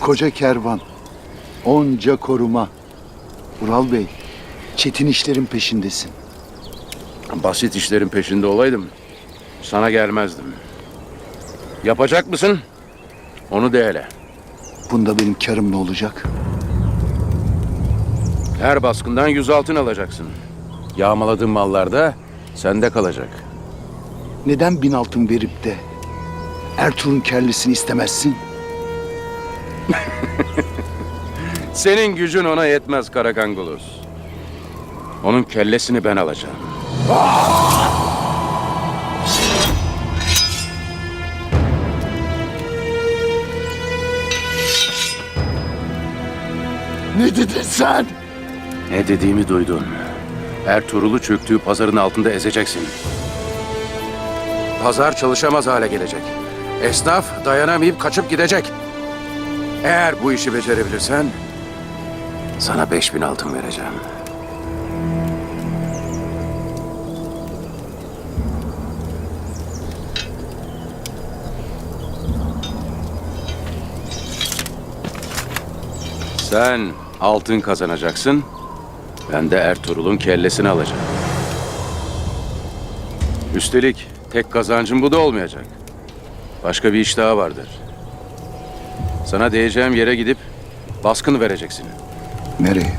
Koca kervan, onca koruma. Ural Bey, çetin işlerin peşindesin. Basit işlerin peşinde olaydım. Sana gelmezdim. Yapacak mısın? Onu de hele. Bunda benim karım ne olacak? Her baskından yüz altın alacaksın. Yağmaladığın mallar da sende kalacak. Neden bin altın verip de Ertuğrul'un kellesini istemezsin? Senin gücün ona yetmez Karakangulos. Onun kellesini ben alacağım. Ne dedin sen? Ne dediğimi duydun. Ertuğrul'u çöktüğü pazarın altında ezeceksin. Pazar çalışamaz hale gelecek. Esnaf dayanamayıp kaçıp gidecek. Eğer bu işi becerebilirsen sana beş bin altın vereceğim. Sen altın kazanacaksın. Ben de Ertuğrul'un kellesini alacağım. Üstelik tek kazancım bu da olmayacak. Başka bir iş daha vardır. Sana diyeceğim yere gidip baskın vereceksin. Nereye?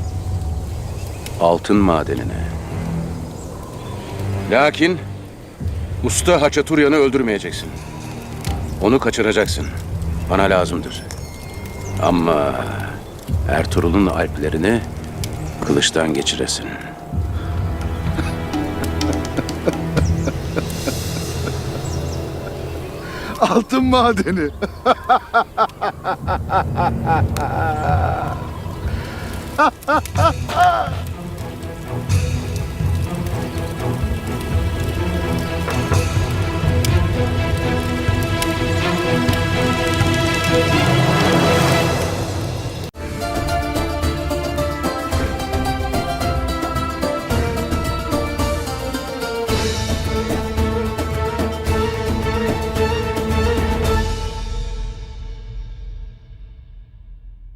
Altın madenine. Lakin usta Haçaturyan'ı öldürmeyeceksin. Onu kaçıracaksın. Bana lazımdır. Ama Ertuğrul'un alplerini Kılıçtan geçiresin. Altın madeni.